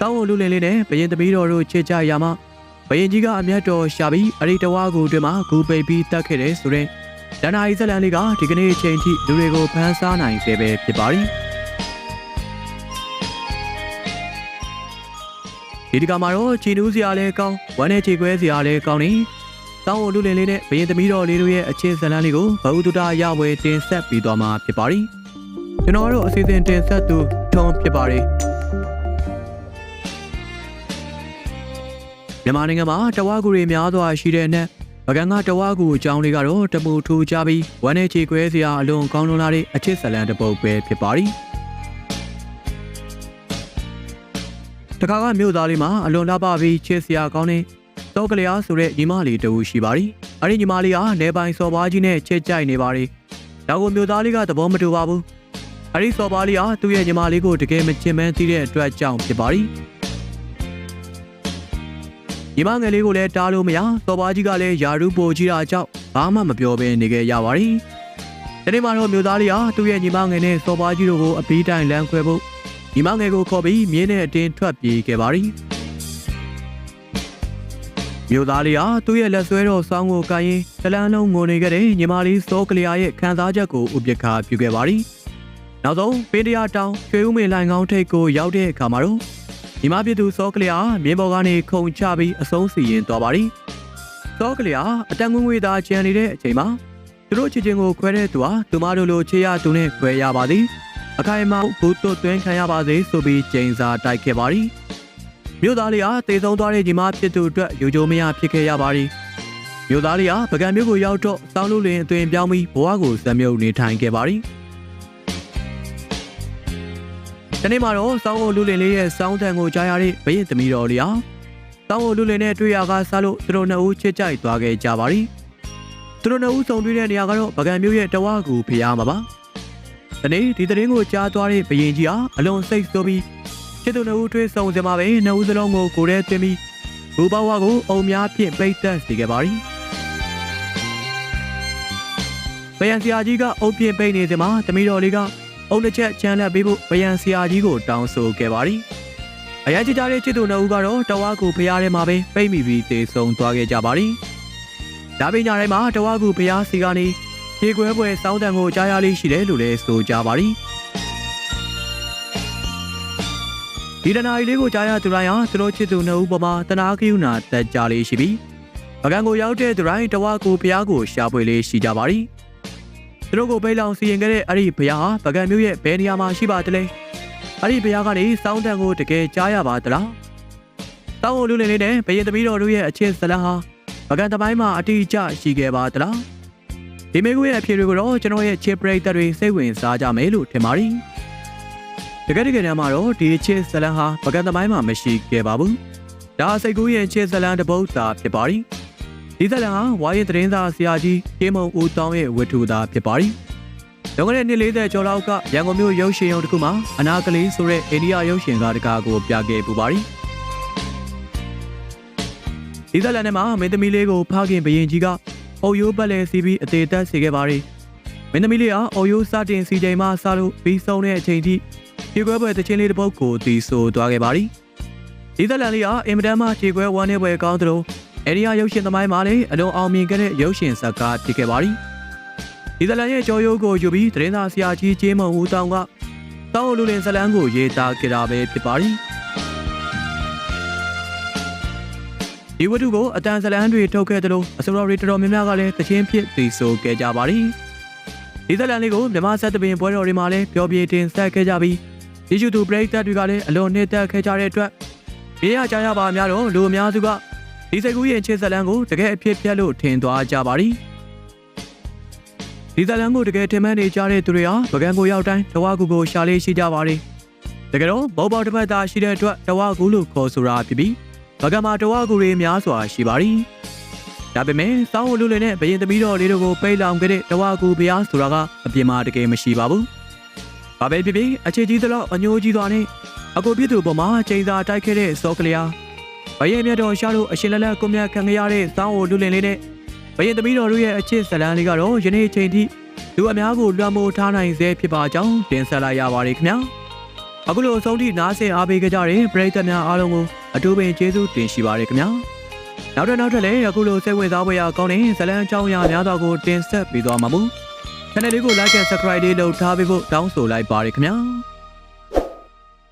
တောင်းဝလူလင်လေးနဲ့ဘရင်သမီးတော်တို့ချစ်ကြရမှာဘရင်ကြီးကအမျက်တော်ရှာပြီးအရိတဝါကူတွင်မှာဂူပိတ်ပြီးတတ်ခဲ့တယ်ဆိုတဲ့ဒဏ္ဍာရီဇက်လန်လေးကဒီကနေ့အချိန်ထိလူတွေကိုဖမ်းစားနိုင်စေပဲဖြစ်ပါသည်ဒီဒီကမှာတော့ချီနူးစရာလဲကောင်းဝမ်းနဲ့ခြေခွဲစရာလဲကောင်းနေတောင်းဝလူလင်လေးနဲ့ဘရင်သမီးတော်လေးတို့ရဲ့အခြေဇက်လန်လေးကိုဘဝတုဒရဝဲတင်ဆက်ပြီးသွားမှာဖြစ်ပါသည်ကျွန်တော်တို့အစီအစဉ်တင်ဆက်သူထုံးဖြစ်ပါတယ် မြန်မာနိုင်ငံမှာတဝါကူတွေများစွာရှိတဲ့အနက်ပကံကတဝါကူအကြောင်းလေးကတော့တပူထူကြပြီးဝမ်းနဲ့ချေခွဲစရာအလွန်ကောင်းလွန်လာတဲ့အချစ်ဇလန်တစ်ပုဒ်ပဲဖြစ်ပါသည်တခါကမြို့သားလေးမှာအလွန်လှပပြီးချစ်စရာကောင်းတဲ့တောကလျာဆိုတဲ့ညီမလေးတူရှိပါသည်အဲ့ဒီညီမလေးကနေပိုင်စော်ပွားကြီးနဲ့ချစ်ကြိုက်နေပါသည်ဒါကိုမြို့သားလေးကသဘောမတူပါဘူးအဲ့ဒီစော်ပွားလေးဟာသူ့ရဲ့ညီမလေးကိုတကယ်မချင်မန်းသိတဲ့အတွက်ကြောင့်ဖြစ်ပါသည် ညီမငယ်လေးကိုလည်းတားလို့မရစော်ပါကြီးကလည်းယာရုပိုကြီးတာကြောင့်ဘာမှမပြောဘဲနေခဲ့ရပါတယ်။ဒီနေ့မှတော့မျိုးသားလေးဟာသူ့ရဲ့ညီမငယ်နဲ့စော်ပါကြီးတို့ကိုအပီးတိုင်လမ်းခွဲဖို့ညီမငယ်ကိုခေါ်ပြီးမြင်းနဲ့အတင်းထွက်ပြေးခဲ့ပါတယ်။မျိုးသားလေးဟာသူ့ရဲ့လက်ဆွဲတော်ဆောင်းကိုကိုင်းရင်တလန်းလုံးငိုနေခဲ့တဲ့ညီမလေးစောကလျာရဲ့ခံစားချက်ကိုဥပက္ခပြုခဲ့ပါတယ်။နောက်ဆုံးပင်တရားတောင်ရွှေဦးမေလိုင်ကောင်းထိပ်ကိုရောက်တဲ့အခါမှာတော့ ညီမပြည်သူစောကလျာမြင်းပေါ်ကနေခုန်ချပြီးအဆုံးစီရင်သွားပါသည်။စောကလျာအတန်ငွေငွေသားကြံနေတဲ့အချိန်မှာသူတို့ချစ်ချင်းကိုခွဲတဲ့သူဟာသူမတို့လိုချေရသူနဲ့ခွဲရပါသည်။အခိုင်အမာဘူတုတ်သွင်းခံရပါစေဆိုပြီးကျိန်စာတိုက်ခဲ့ပါသည်။မြို့သားလေးဟာတေဆုံးသွားတဲ့ညီမဖြစ်သူအတွက်ယူကြိုမရဖြစ်ခဲ့ရပါသည်။မြို့သားလေးဟာပကံမြို့ကိုရောက်တော့စောင်းလူလင်အသွင်ပြောင်းပြီးဘဝကိုစံမြုပ်နေထိုင်ခဲ့ပါသ ဒီနေ့မှာတော့စောင်းကိုလူလင်လေးရဲ့စောင်းတန်ကိုကြားရတဲ့ဘရင်သမီးတော်လေးဟာစောင်းကိုလူလင်နဲ့တွေ့ရကစားလို့သူတို့နှစ်ဦးချစ်ကြိုက်သွားခဲ့ကြပါသည်သူတို့နှစ်ဦးဆုံတွေ့တဲ့နေရာကတော့ဗကံမျိုးရဲ့တဝါကူဖျားမှာပါဒီနေ့ဒီသတင်းကိုကြားသွားတဲ့ဘရင်ကြီးဟာအလွန်စိတ်ဆိုးပြီးချစ်သူနှစ်ဦးတွေ့ဆုံစမှာပဲနှစ်ဦးစလုံးကိုကိုယ်ထဲသွင်းပြီးဘူဘဝကိုအုံများဖြင့်ပိတ်သက်စေခဲ့ပါသည်ဘယံဆရာကြီးကအုပ်ပြင်းပိတ်နေစမှာသမီးတော်လေးက အုံတစ်ချက်ချမ်းလက်ပေးဖို့ဗယံဆရာကြီးကိုတောင်းဆိုခဲ့ပါသည်။အရာချစ်ကြတဲ့ချစ်သူနှစ်ဦးကတော့တဝါကူဖျားထဲမှာပဲပိတ်မိပြီးတေဆုံသွားခဲ့ကြပါသည်။ဒါပေညာတိုင်းမှာတဝါကူဖျားစီကနေခြေခွဲပွဲစောင်းတန်ကိုကြားရလေးရှိတယ်လို့လည်းဆိုကြပါသည်။ဒီတနာရီလေးကိုကြားရသူတိုင်းဟာသူတို့ချစ်သူနှစ်ဦးပေါ်မှာတနာကိယူနာတက်ကြလေးရှိပြီးပကံကိုရောက်တဲ့သူတိုင်းတဝါကူဖျားကိုရှာဖွေလေးရှိကြပါသည်။ သူတို့ကိုပိတ်လောင်စီရင်ခဲ့တဲ့အဲ့ဒီဘုရားဟာပကံမျိုးရဲ့ဘယ်နေရာမှာရှိပါတလဲအဲ့ဒီဘုရားကနေစောင်းတန်ကိုတကယ်ကြားရပါသလားတောင်းဝလူလင်လေးနဲ့ဘယင်သမီးတော်တို့ရဲ့အချင်းဇလန်ဟာပကံတပိုင်းမှာအတိအကျရှိခဲ့ပါသလားဒီမေကွေးရဲ့အဖြေတွေကိုတော့ကျွန်တော်ရဲ့ချစ်ပရိသတ်တွေစိတ်ဝင်စားကြမယ်လို့ထင်ပါတယ်တကယ်တကယ်တမ်းမှာတော့ဒီချစ်ဇလန်ဟာပကံတပိုင်းမှာမရှိခဲ့ပါဘူးဒါစိတ်ကူးရဲ့ချစ်ဇလန်တစ်ပုဒ်သာဖြစ်ပါတယ် ဒီသက်လန်ဟာဝါရင်သတင်းစာဆရာကြီးကျေးမုံဦးတောင်းရဲ့ဝတ္ထုသားဖြစ်ပါသည်။လွန်ခဲ့တဲ့နှစ်40ကျော်လောက်ကရန်ကုန်မြို့ရုပ်ရှင်ရုံတစ်ခုမှာအနာကလေးဆိုတဲ့အိန္ဒိယရုပ်ရှင်ကားတစ်ကားကိုပြခဲ့ပူပါသည်။ဒီသက်လန်ထဲမှာမင်းသမီးလေးကိုဖခင်ဘရင်ကြီးကအုပ်ရိုးပတ်လဲစီးပြီးအသေးသက်စေခဲ့ပါသည်။မင်းသမီးလေးဟာအုပ်ရိုးစတင်စီချိန်မှစလို့ပြီးဆုံးတဲ့အချိန်ထိခြေခွဲပွဲတချင်းလေးတစ်ပုဒ်ကိုတီးဆိုသွားခဲ့ပါသည်။ဒီသက်လန်လေးဟာအင်မတန်မှခြေခွဲဝမ်းနေပွဲကောင်းသလို။ အဲဒီဟာရုပ်ရှင်သမိုင်းမှာလည်းအလွန်အောင်မြင်ခဲ့တဲ့ရုပ်ရှင်ဇာတ်ကားဖြစ်ခဲ့ပါသည်။ဒီဇလန်ရဲ့ကြော်ရိုးကိုယူပြီးသတင်းစာဆရာကြီးကျေးမုံဦးတောင်ကတောင်းလူလင်ဇလန်ကိုရေးသားခဲ့တာပဲဖြစ်ပါသည်။ဒီဝတ္ထုကိုအတန်ဇလန်တွေထုတ်ခဲ့သလိုအစိုးရတွေတော်တော်များများကလည်းတခြင်းဖြစ်သိဆိုခဲ့ကြပါသည်။ဒီဇလန်လေးကိုမြမဆက်တပင်ပွဲတော်တွေမှာလည်းပျော်ပြတင်ဆက်ခဲ့ကြပြီးဒီယူတူပရိသတ်တွေကလည်းအလွန်နှစ်သက်ခဲ့ကြတဲ့အတွက်ပြေးရကြရပါများတော့လူအများစုက ဒီစိတ်ကူးရဲ့ချစ်ဇလန်ကိုတကယ်အဖြစ်ပြက်လို့ထင်သွားကြပါသည်ဒီဇလန်ကိုတကယ်ထင်မှန်းနေကြတဲ့သူတွေဟာပကံကိုရောက်တိုင်းတဝါကူကိုရှာလေးရှိကြပါသည်တကယ်တော့ဘောဘောတစ်ဖက်သားရှိတဲ့အတွက်တဝါကူလို့ခေါ်ဆိုတာဖြစ်ပြီးပကံမှာတဝါကူတွေများစွာရှိပါသည်ဒါပေမဲ့စောင်းဝလူလင်နဲ့ဘရင်သမီးတော်လေးတို့ကိုပိတ်လောင်ခဲ့တဲ့တဝါကူဘုရားဆိုတာကအပြင်မှာတကယ်မရှိပါဘူးဘာပဲဖြစ်ဖြစ်အခြေကြီးသလောက်အညိုးကြီးသွားနဲ့အကိုပြစ်သူပေါ်မှာချိန်သာတိုက်ခဲ့တဲ့စောကလျာ ဘယင်မြတ်တော်ရှာလို့အရှင်လက်လက်ကိုမြတ်ခံရတဲ့စောင်းဝလူလင်လေးနဲ့ဘယင်သမီးတော်တို့ရဲ့အချစ်ဇလန်းလေးကတော့ယနေ့ချိန်ထိလူအများကိုလွှမ်းမိုးထားနိုင်စေဖြစ်ပါကြောင်းတင်ဆက်လိုက်ရပါတယ်ခင်ဗျာအခုလိုအဆုံးထိနားဆင်အားပေးကြတဲ့ပရိသတ်များအားလုံးကိုအထူးပင်ကျေးဇူးတင်ရှိပါရခင်ဗျာနောက်တစ်နောက်ထပ်လည်းအခုလိုစိတ်ဝင်စားဖွယ်ရာကောင်းတဲ့ဇလံအကြောင်းအရာများစွာကိုတင်ဆက်ပေးသွားမှာမို့ channel လေးကို like and subscribe လေးလုပ်ထားပေးဖို့တောင်းဆိုလိုက်ပါရခင်ဗျာ